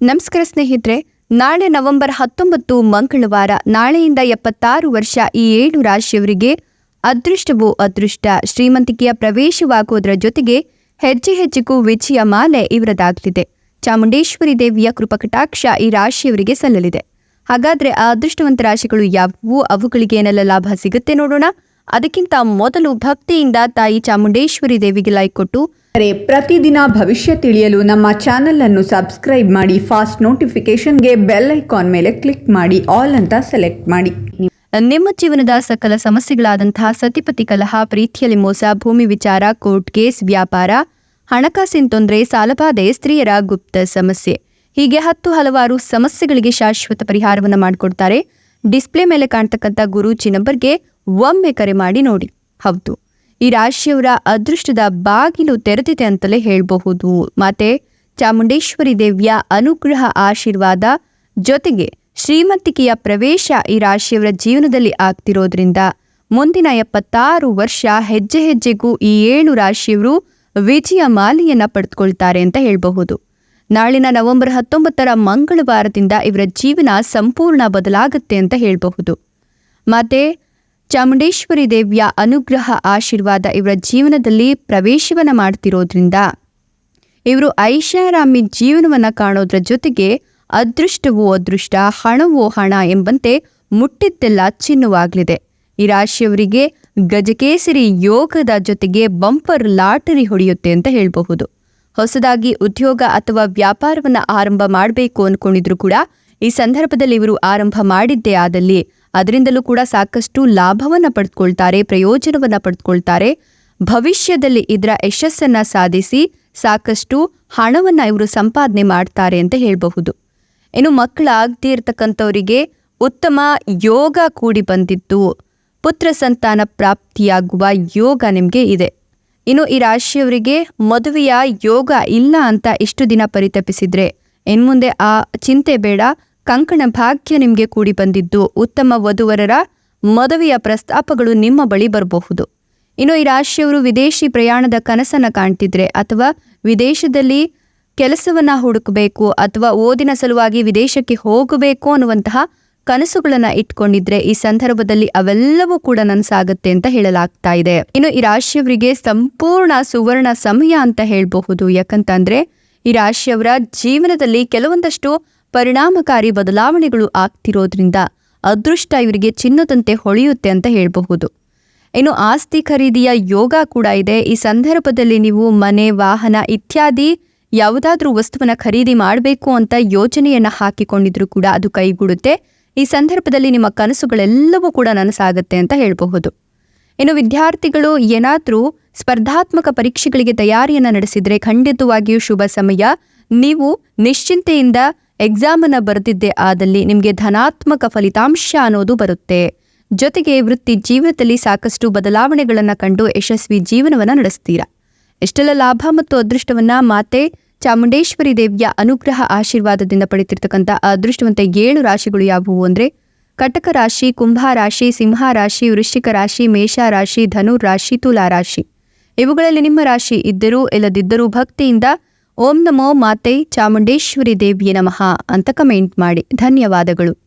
ನಮಸ್ಕಾರ ಸ್ನೇಹಿತರೆ, ನಾಳೆ ನವೆಂಬರ್ ಹತ್ತೊಂಬತ್ತು ಮಂಗಳವಾರ, ನಾಳೆಯಿಂದ ಎಪ್ಪತ್ತಾರು ವರ್ಷ ಈ ಏಳು ರಾಶಿಯವರಿಗೆ ಅದೃಷ್ಟವೋ ಅದೃಷ್ಟ, ಶ್ರೀಮಂತಿಕೆಯ ಪ್ರವೇಶವಾಗುವುದರ ಜೊತೆಗೆ ಹೆಜ್ಜೆ ಹೆಜ್ಜೆಗೂ ವಿಜಯ ಮಾಲೆ ಇವರದಾಗಲಿದೆ. ಚಾಮುಂಡೇಶ್ವರಿ ದೇವಿಯ ಕೃಪಕಟಾಕ್ಷ ಈ ರಾಶಿಯವರಿಗೆ ಸಲ್ಲಲಿದೆ. ಹಾಗಾದ್ರೆ ಆ ಅದೃಷ್ಟವಂತ ರಾಶಿಗಳು ಯಾವುವು? ಅವುಗಳಿಗೆ ಏನೆಲ್ಲ ಲಾಭ ಸಿಗುತ್ತೆ ನೋಡೋಣ. ಅದಕ್ಕಿಂತ ಮೊದಲು ಭಕ್ತಿಯಿಂದ ತಾಯಿ ಚಾಮುಂಡೇಶ್ವರಿ ದೇವಿಗೆ ಲೈಕ್ ಕೊಟ್ಟು. ಅರೆ ಪ್ರತಿದಿನ ಭವಿಷ್ಯ ತಿಳಿಯಲು ನಮ್ಮ ಚಾನೆಲ್ ಅನ್ನು ಸಬ್ಸ್ಕ್ರೈಬ್ ಮಾಡಿ ಫಾಸ್ಟ್ ನೋಟಿಫಿಕೇಶನ್ಗೆ ಬೆಲ್ ಐಕಾನ್ ಮೇಲೆ ಕ್ಲಿಕ್ ಮಾಡಿ ಆಲ್ ಅಂತ ಸೆಲೆಕ್ಟ್ ಮಾಡಿ. ನಿಮ್ಮ ಜೀವನದ ಸಕಲ ಸಮಸ್ಯೆಗಳಾದಂತಹ ಸತಿಪತಿ ಕಲಹ ಪ್ರೀತಿಯಲ್ಲಿ ಮೋಸ ಭೂಮಿ ವಿಚಾರ ಕೋರ್ಟ್ ಕೇಸ್ ವ್ಯಾಪಾರ ಹಣಕಾಸಿನ ತೊಂದರೆ ಸಾಲಬಾಧೆ ಸ್ತ್ರೀಯರ ಗುಪ್ತ ಸಮಸ್ಯೆ. ಹೀಗೆ ಹತ್ತು ಹಲವಾರು ಸಮಸ್ಯೆಗಳಿಗೆ ಶಾಶ್ವತ ಪರಿಹಾರವನ್ನು ಮಾಡಿಕೊಡ್ತಾರೆ. ಡಿಸ್ಪ್ಲೇ ಮೇಲೆ ಕಾಣ್ತಕ್ಕಂಥ ಗುರೂಜಿ ನಂಬರ್ಗೆ ಒಮ್ಮೆ ಕರೆ ಮಾಡಿ ನೋಡಿ. ಹೌದು, ಈ ರಾಶಿಯವರ ಅದೃಷ್ಟದ ಬಾಗಿಲು ತೆರೆದಿದೆ ಅಂತಲೇ ಹೇಳಬಹುದು. ಮತ್ತೆ ಚಾಮುಂಡೇಶ್ವರಿ ದೇವಿಯ ಅನುಗ್ರಹ ಆಶೀರ್ವಾದ ಜೊತೆಗೆ ಶ್ರೀಮಂತಿಕೆಯ ಪ್ರವೇಶ ಈ ರಾಶಿಯವರ ಜೀವನದಲ್ಲಿ ಆಗ್ತಿರೋದ್ರಿಂದ ಮುಂದಿನ ಎಪ್ಪತ್ತಾರು ವರ್ಷ ಹೆಜ್ಜೆ ಹೆಜ್ಜೆಗೂ ಈ ಏಳು ರಾಶಿಯವರು ವಿಜಯ ಮಾಲೆಯನ್ನ ಪಡೆದುಕೊಳ್ತಾರೆ ಅಂತ ಹೇಳಬಹುದು. ನಾಳಿನ ನವೆಂಬರ್ ಹತ್ತೊಂಬತ್ತರ ಮಂಗಳವಾರದಿಂದ ಇವರ ಜೀವನ ಸಂಪೂರ್ಣ ಬದಲಾಗುತ್ತೆ ಅಂತ ಹೇಳಬಹುದು. ಮತ್ತೆ ಚಾಮುಂಡೇಶ್ವರಿ ದೇವಿಯ ಅನುಗ್ರಹ ಆಶೀರ್ವಾದ ಇವರ ಜೀವನದಲ್ಲಿ ಪ್ರವೇಶವನ್ನು ಮಾಡ್ತಿರೋದ್ರಿಂದ ಇವರು ಐಷಾರಾಮಿ ಜೀವನವನ್ನು ಕಾಣೋದ್ರ ಜೊತೆಗೆ ಅದೃಷ್ಟವೋ ಅದೃಷ್ಟ, ಹಣವೋ ಹಣ ಎಂಬಂತೆ ಮುಟ್ಟಿದ್ದೆಲ್ಲ ಚಿನ್ನವಾಗಲಿದೆ. ಈ ರಾಶಿಯವರಿಗೆ ಗಜಕೇಸರಿ ಯೋಗದ ಜೊತೆಗೆ ಬಂಪರ್ ಲಾಟರಿ ಹೊಡೆಯುತ್ತೆ ಅಂತ ಹೇಳಬಹುದು. ಹೊಸದಾಗಿ ಉದ್ಯೋಗ ಅಥವಾ ವ್ಯಾಪಾರವನ್ನ ಆರಂಭ ಮಾಡಬೇಕು ಅನ್ಕೊಂಡಿದ್ರು ಕೂಡ ಈ ಸಂದರ್ಭದಲ್ಲಿ ಇವರು ಆರಂಭ ಮಾಡಿದ್ದೇ ಆದಲ್ಲಿ ಅದರಿಂದಲೂ ಕೂಡ ಸಾಕಷ್ಟು ಲಾಭವನ್ನ ಪಡೆದುಕೊಳ್ತಾರೆ ಪ್ರಯೋಜನವನ್ನ ಪಡೆದುಕೊಳ್ತಾರೆ ಭವಿಷ್ಯದಲ್ಲಿ ಇದರ ಯಶಸ್ಸನ್ನ ಸಾಧಿಸಿ ಸಾಕಷ್ಟು ಹಣವನ್ನ ಇವರು ಸಂಪಾದನೆ ಮಾಡ್ತಾರೆ ಅಂತ ಹೇಳಬಹುದು. ಇನ್ನು ಮಕ್ಕಳಾಗದೇ ಇರತಕ್ಕಂಥವರಿಗೆ ಉತ್ತಮ ಯೋಗ ಕೂಡಿ ಬಂದಿದ್ದು ಪುತ್ರ ಸಂತಾನ ಪ್ರಾಪ್ತಿಯಾಗುವ ಯೋಗ ನಿಮಗೆ ಇದೆ. ಇನ್ನು ಈ ರಾಶಿಯವರಿಗೆ ಮದುವೆಯ ಯೋಗ ಇಲ್ಲ ಅಂತ ಇಷ್ಟು ದಿನ ಪರಿತಪಿಸಿದ್ರೆ, ಇನ್ಮುಂದೆ ಆ ಚಿಂತೆ ಬೇಡ. ಕಂಕಣ ಭಾಗ್ಯ ನಿಮಗೆ ಕೂಡಿ ಬಂದಿದ್ದು. ಉತ್ತಮ ವಧುವರರ ಮದುವೆಯ ಪ್ರಸ್ತಾಪಗಳು ನಿಮ್ಮ ಬಳಿ ಬರಬಹುದು. ಇನ್ನು ಈ ರಾಶಿಯವರು ವಿದೇಶಿ ಪ್ರಯಾಣದ ಕನಸನ್ನ ಕಾಣ್ತಿದ್ರೆ ಅಥವಾ ವಿದೇಶದಲ್ಲಿ ಕೆಲಸವನ್ನ ಹುಡುಕಬೇಕು ಅಥವಾ ಓದಿನ ಸಲುವಾಗಿ ವಿದೇಶಕ್ಕೆ ಹೋಗಬೇಕು ಅನ್ನುವಂತಹ ಕನಸುಗಳನ್ನ ಇಟ್ಕೊಂಡಿದ್ರೆ ಈ ಸಂದರ್ಭದಲ್ಲಿ ಅವೆಲ್ಲವೂ ಕೂಡ ನನಸಾಗುತ್ತೆ ಅಂತ ಹೇಳಲಾಗ್ತಾ ಇದೆ. ಇನ್ನು ಈ ರಾಶಿಯವರಿಗೆ ಸಂಪೂರ್ಣ ಸುವರ್ಣ ಸಮಯ ಅಂತ ಹೇಳಬಹುದು. ಯಾಕಂತಂದ್ರೆ ಈ ರಾಶಿಯವರ ಜೀವನದಲ್ಲಿ ಕೆಲವೊಂದಷ್ಟು ಪರಿಣಾಮಕಾರಿ ಬದಲಾವಣೆಗಳು ಆಗ್ತಿರೋದ್ರಿಂದ ಅದೃಷ್ಟ ಇವರಿಗೆ ಚಿನ್ನದಂತೆ ಹೊಳೆಯುತ್ತೆ ಅಂತ ಹೇಳಬಹುದು. ಇನ್ನು ಆಸ್ತಿ ಖರೀದಿಯ ಯೋಗ ಕೂಡ ಇದೆ. ಈ ಸಂದರ್ಭದಲ್ಲಿ ನೀವು ಮನೆ, ವಾಹನ ಇತ್ಯಾದಿ ಯಾವುದಾದ್ರೂ ವಸ್ತುವನ್ನ ಖರೀದಿ ಮಾಡಬೇಕು ಅಂತ ಯೋಜನೆಯನ್ನ ಹಾಕಿಕೊಂಡಿದ್ರು ಕೂಡ ಅದು ಕೈಗೂಡುತ್ತೆ. ಈ ಸಂದರ್ಭದಲ್ಲಿ ನಿಮ್ಮ ಕನಸುಗಳೆಲ್ಲವೂ ಕೂಡ ನನಸಾಗುತ್ತೆ ಅಂತ ಹೇಳಬಹುದು. ಇನ್ನು ವಿದ್ಯಾರ್ಥಿಗಳು ಏನಾದರೂ ಸ್ಪರ್ಧಾತ್ಮಕ ಪರೀಕ್ಷೆಗಳಿಗೆ ತಯಾರಿಯನ್ನು ನಡೆಸಿದ್ರೆ ಖಂಡಿತವಾಗಿಯೂ ಶುಭ ಸಮಯ. ನೀವು ನಿಶ್ಚಿಂತೆಯಿಂದ ಎಕ್ಸಾಮ್ ಅನ್ನ ಬರೆದಿದ್ದೆ ಆದಲ್ಲಿ ನಿಮಗೆ ಧನಾತ್ಮಕ ಫಲಿತಾಂಶ ಅನ್ನೋದು ಬರುತ್ತೆ. ಜೊತೆಗೆ ವೃತ್ತಿ ಜೀವನದಲ್ಲಿ ಸಾಕಷ್ಟು ಬದಲಾವಣೆಗಳನ್ನು ಕಂಡು ಯಶಸ್ವಿ ಜೀವನವನ್ನ ನಡೆಸ್ತೀರಾ. ಎಷ್ಟೆಲ್ಲ ಲಾಭ ಮತ್ತು ಅದೃಷ್ಟವನ್ನ ಮಾತೆ ಚಾಮುಂಡೇಶ್ವರಿ ದೇವಿಯ ಅನುಗ್ರಹ ಆಶೀರ್ವಾದದಿಂದ ಪಡೆತಿರ್ತಕ್ಕಂಥ ಅದೃಷ್ಟವಂತ ಏಳು ರಾಶಿಗಳು ಯಾವುವು ಅಂದ್ರೆ ಕಟಕ ರಾಶಿ, ಕುಂಭ ರಾಶಿ, ಸಿಂಹ ರಾಶಿ, ವೃಶ್ಚಿಕ ರಾಶಿ, ಮೇಷ ರಾಶಿ, ಧನು ರಾಶಿ, ತುಲಾ ರಾಶಿ. ಇವುಗಳಲ್ಲಿ ನಿಮ್ಮ ರಾಶಿ ಇದ್ದರೂ ಇಲ್ಲದಿದ್ದರೂ ಭಕ್ತಿಯಿಂದ ಓಂ ನಮೋ ಮಾತೆ ಚಾಮುಂಡೇಶ್ವರಿ ದೇವಿಯ ನಮಃ ಅಂತ ಕಮೆಂಟ್ ಮಾಡಿ. ಧನ್ಯವಾದಗಳು.